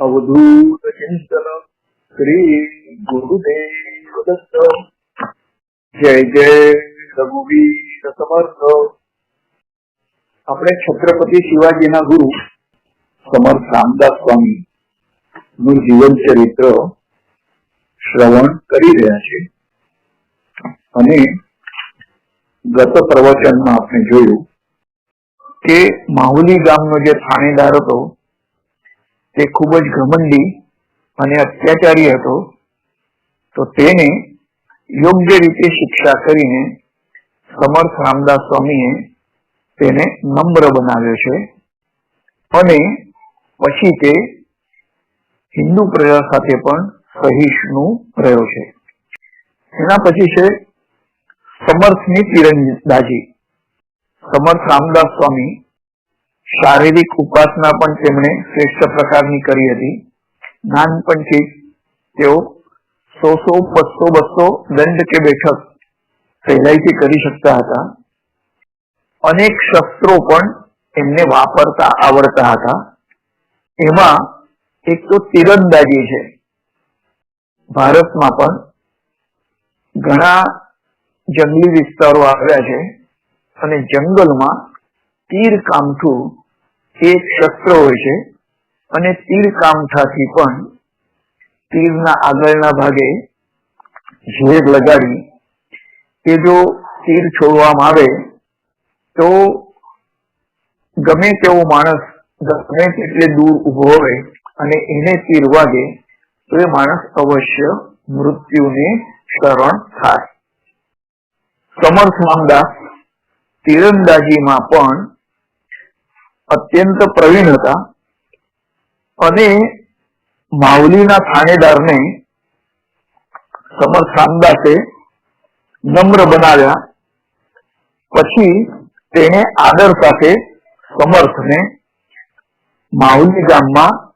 અવધૂત ચિંતન શ્રી ગુરુદેવ દત્ત જય જય રઘુવીર સમર્થ આપણે છત્રપતિ શિવાજીના ગુરુ સમર્થ રામદાસ સ્વામી નું જીવન ચરિત્ર શ્રવણ કરી રહ્યા છે. અને ગત પ્રવચનમાં આપણે જોયું કે માહુલી ગામનો જે થાણેદાર હતો તે ખૂબ જ ઘમંડી અને અત્યાચારી હતો, તો તેને યોગ્ય રીતે શિક્ષા કરીને સમર્થ રામદાસ સ્વામીએ તેને નમ્ર બનાવ્યો છે. અને પછી તે હિન્દુ પ્રજા સાથે પણ સહિષ્ણુ રહ્યો છે. એના પછી છે સમર્થની તીરંદાજી. સમર્થ રામદાસ સ્વામી શારીરિક ઉપાસના પણ તેમણે શ્રેષ્ઠ પ્રકારની કરી હતી. નાનપણથી તેઓ સો સો, બસો બસો દંડ કે બેઠક સહેલાઈથી કરી શકતા હતા. અનેક શસ્ત્રો પણ એમને વાપરતા આવડતા હતા. એમાં એક તો તીરંદાજી છે. ભારતમાં પણ ઘણા જંગલી વિસ્તારો આવ્યા છે અને જંગલમાં તીર કામઠું એક શસ્ત્ર હોય છે અને તીર કામઠાથી પણ તીરના આગળના ભાગે ઝેર લગાડી એ જો તીર છોડવામાં આવે તો ગમે તેવો માણસ ગમે તેટલે દૂર ઊભો હોય અને એને તીર વાગે, તો એ માણસ અવશ્ય મૃત્યુને શરણ થાય. સમર્થ રામદાસ તીરંદાજીમાં પણ અત્યંત પ્રવીણ હતા. અને માવલીના થાણેદારને સમર રામદાસે નમ્ર બનાવ્યા. પછી તેને આદર સાથે સમર્થને માહુલી ગામમાં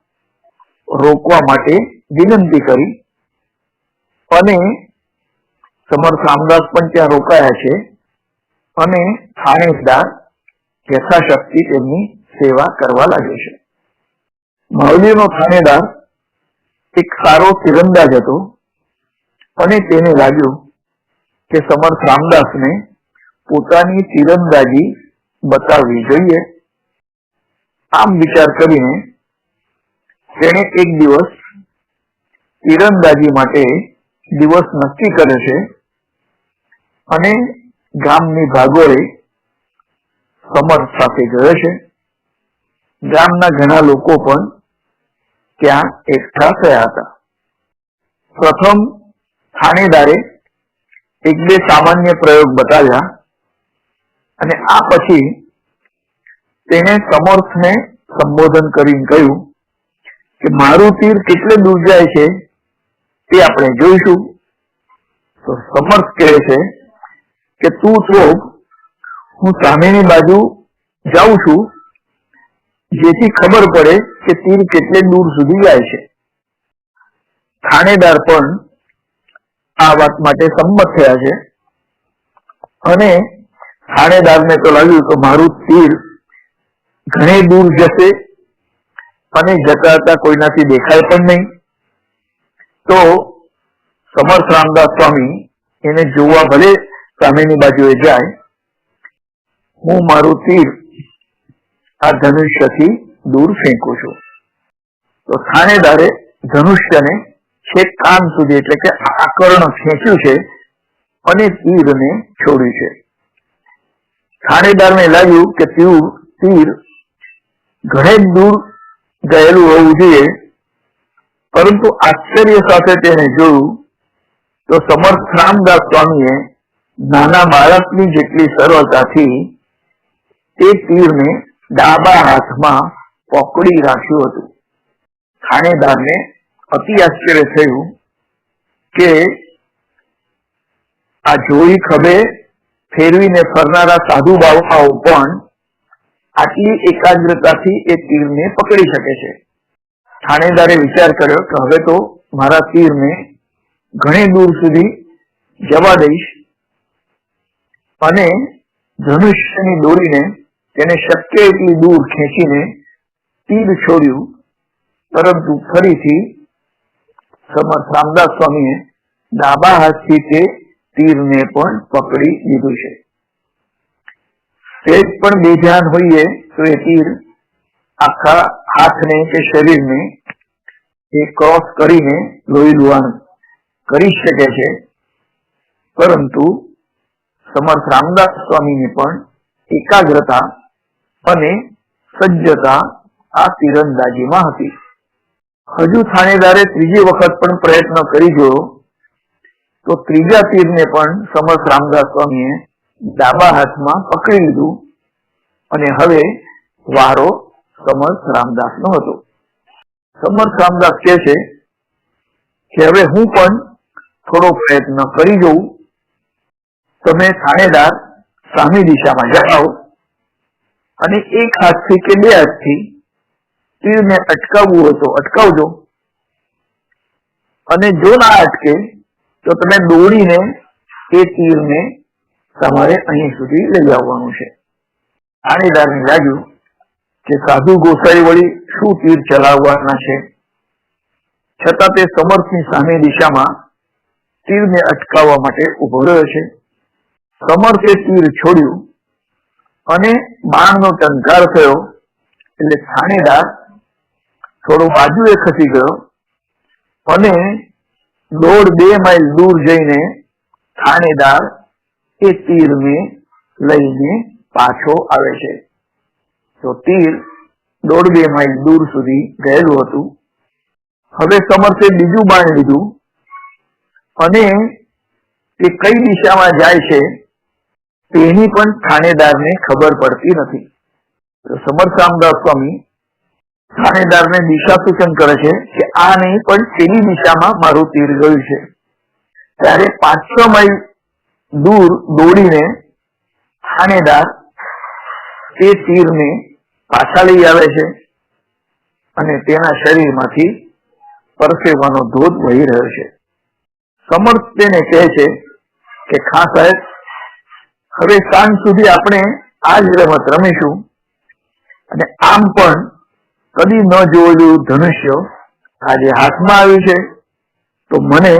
રોકવા માટે વિનંતી કરી. અને સમર્થ રામદાસ પણ ત્યાં રોકાયા છે. અને થાણેદાર યથાશક્તિ તેમની સેવા કરવા લાગે છે. માવલીનો થાણેદાર એક સારો તીરંદાજ હતો અને તેને લાગ્યું કે સમર્થ રામદાસને પોતાની તીરંદાજી બતાવવી જોઈએ. આમ વિચાર કરીને તેણે એક દિવસ તીરંદાજી માટે દિવસ નક્કી કરે છે અને ગામની ભાગોળે સમર્થ સાથે ગયો છે. ગામના ઘણા લોકો પણ ત્યાં એકઠા થયા હતા. પ્રથમ થાણેદારે એક બે સામાન્ય પ્રયોગ બતાવ્યા અને આ પછી તેને સમર્થને સંબોધન કરીને કહ્યું કે મારું તીર કેટલે દૂર જાય છે તે આપણે જોઈશું. તો સમર્થ કહે છે કે તું તો હું સામેની બાજુ જાઉં છું જેથી ખબર પડે કે તીર કેટલે દૂર સુધી જાય છે. થાણેદાર પણ આ વાત માટે સંમત થયા છે. અને થાણેદારને તો લાગ્યું કે મારું તીર ઘણી દૂર જશે અને જતા હતા કોઈનાથી દેખાય પણ નહીં. તો સમર્થ રામદાસ સ્વામી એને જોવા ભલે સામેની બાજુએ જાય, હું મારું તીર આ ધનુષ્યથી દૂર ફેંકું છું. તો થાણેદારે ધનુષ્યને છેક કાન સુધી એટલે કે આકર્ણ ખેંચ્યું છે અને તીરને છોડ્યું છે. થાણેદારને લાગ્યું કે તીર તીર ઘણે દૂર ગયેલું હોવું જોઈએ, પરંતુ આશ્ચર્ય સાથે તેને જોયું તો સમર્થ રામદાસ સ્વામીએ નાના બાળકની જેટલી સરળતાથી તે તીરને ડાબા હાથમાં પકડી રાખ્યું હતું. થાણેદારને અતિ આશ્ચર્ય થયું કે આ જોઈ ખભે ફેરવીને ફરનારા સાધુ બાવાઓ પણ આટલી એકાગ્રતાથી એ તીરને પકડી શકે છે. થાણેદારે વિચાર કર્યો કે હવે તો મારા તીરને ઘણી દૂર સુધી જવા દઈશ અને ધનુષ્યની દોરીને તેને શક્ય એટલી દૂર ખેંચીને તીર છોડ્યું, પરંતુ ફરીથી સમર્થ રામદાસ સ્વામીએ ડાબા હાથથી તે તીરને પણ પકડી લીધું છે. સેજ પણ બેધ્યાન હોઈએ તો એ તીર આખા હાથને કે શરીરને એ ક્રોસ કરીને લોહી લુહાણ કરી શકે છે. પરંતુ સમર્થ રામદાસ સ્વામીને પણ એકાગ્રતા અને સજ્જતા આ તીરંદાજીમાં હતી. હજુ થાણેદારે ત્રીજી વખત પણ પ્રયત્ન કરી જોયો તો ત્રીજા તીરને પણ સમર્થ રામદાસ સ્વામીએ ડાબા હાથમાં પકડી લીધું અને હવે વારો સમર્થ રામદાસ નો હતો. સમર્થ રામદાસ કહે છે કે હવે હું પણ થોડો પ્રયત્ન કરી જોઉં. તમે થાણેદાર સામી દિશામાં જાઓ. અને એક હાથથી કે બે હાથથી તીરને અટકાવવું હોય તો અટકાવજો. અને જો ના અટકે, તો તમે દોડીને એ તીરને તમારે અહીં સુધી લઈ આવવાનું છે. થાણેદારને લાગ્યું કે સાધુ ગોસાઈ વળી શું તીર ચલાવવાના છે? છતાં તે સમર્થની સામે દિશામાં તીરને અટકાવવા માટે ઊભો રહ્યો છે. સમર્થે તીર છોડ્યું. અને બાણનો ટંકાર થયો એટલે થાણેદાર થોડો બાજુએ ખસી ગયો અને દોઢ બે માઇલ દૂર જઈને થાણેદાર એ તીરને લઈને પાછો આવે છે. તો તીર દોઢ બે માઇલ દૂર સુધી ગયેલું હતું. હવે સમર્થે બીજું બાણ લીધું અને તે કઈ દિશામાં જાય છે તેની પણ થાણેદારને ખબર પડતી નથી. સમર્થ રામદાસ સ્વામી થાણેદારને દિશા સૂચન કરે છે કે આ નહીં, પણ તેની દિશામાં મારું તીર ગયું છે. ત્યારે પાંચ છ માઇલ દૂર દોડીને થાણેદાર તે તીરને પાછા લઈ આવે છે અને તેના શરીરમાંથી પરસેવાનો ધોધ વહી રહ્યો છે. સમર્થ તેને કહે છે કે, ખા સાહેબ હવે સાંજ સુધી આપણે આ જ રમત રમીશું. અને આમ પણ કદી ન જોયેલું ધનુષ્ય આજે હાથમાં આવ્યું છે. તો મને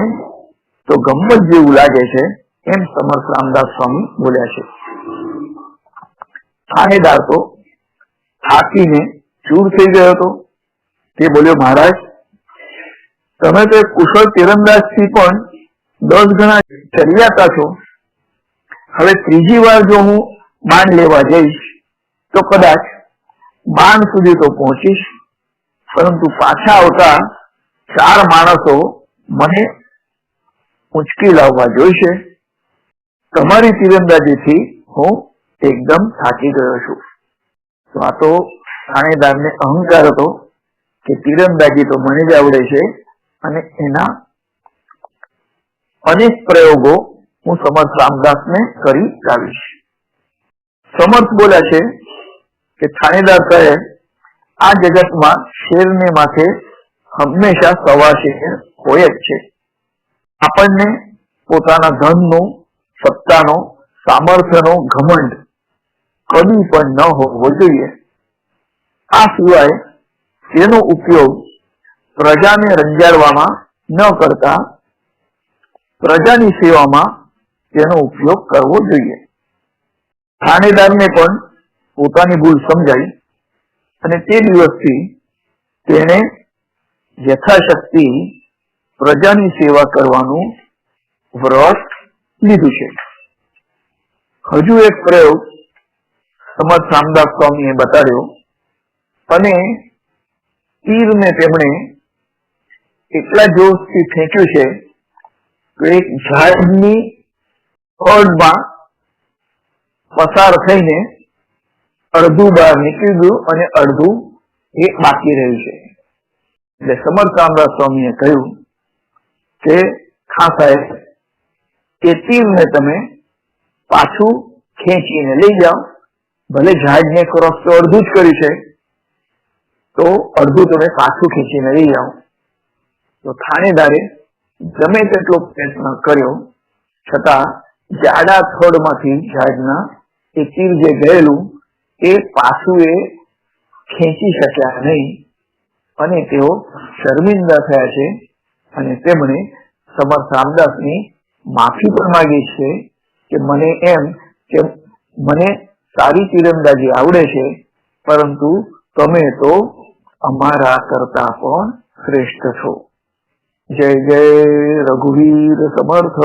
તો ગમત જેવું લાગે છે એમ સમર્થ રામદાસ સ્વામી બોલ્યા છે. થાનેદાર તો થાકીને ચૂર થઈ ગયો હતો. તે બોલ્યો, મહારાજ, તમે તો કુશળ તીરંદાજથી પણ દસ ગણા ચરિયાતા છો. હવે ત્રીજી વાર જો હું બાણ લેવા જઈશ, તો કદાચ બાણ સુધી તો પહોંચીશ, પરંતુ પાછા આવતા ચાર માણસો મને ઉંચકી લાવવા જોઈશે. તમારી તીરંદાજીથી હું એકદમ થાકી ગયો છું. તો આ તો થાણેદારને અહંકાર હતો કે તીરંદાજી તો મને જ આવડે છે અને એના અનેક પ્રયોગો હું સમર્થ રામદાસને કરી લાવીશ. સમર્થ બોલ્યા છે કે થાણેદાર કહે આ જગતમાં શેરને માથે હંમેશા સવા શેર હોય જ છે. આપણને પોતાના ધનનો, સત્તાનો, સામર્થ્યનો ઘમંડ કદી પણ ન હોવો જોઈએ. આ સિવાય તેનો ઉપયોગ પ્રજાને રંજાડવામાં ન કરતા, પ્રજાની સેવામાં તેનો ઉપયોગ કરવો જોઈએ. થાણેદારને પણ પોતાની ભૂલ સમજાઈ અને તે દિવસથી તેણે યથાશક્તિ પ્રજાની સેવા કરવાનું વ્રત લીધું છે. હજુ એક પ્રયોગ સમજ રામદાસ સ્વામીએ બતાડ્યો અને તીરને તેમણે એટલા જોશથી ફેંક્યું છે કે એક ઝાડની ફળમાં પસાર થઈને અડધું બહાર નીકળી અને અડધું એ બાકી રહ્યું છે. એટલે સમર્થ રામદાસ સ્વામીએ કહ્યું કે, ખા એ તીરને તમે પાછું ખેંચીને લઈ જાઓ. ભલે જહાજને ક્રોસ તો અડધું જ કર્યું છે, તો અડધું તમે પાછું ખેંચીને લઈ જાઓ. તો થાણેદારે ગમે તેટલો પ્રયત્ન કર્યો, છતાં જાડા થોડમાંથી ઝાડના એ તીર જે ગયેલું, એ પાછું એ ખેંચી શક્યા નહીં. અને તેઓ શર્મિંદા થયા છે અને તેમણે સમર્થ રામદાસની માફી પણ માંગી છે કે મને એમ કે મને સારી તીરંદાજી આવડે છે, પરંતુ તમે તો અમારા કરતા પણ શ્રેષ્ઠ છો. જય જય રઘુવીર સમર્થ.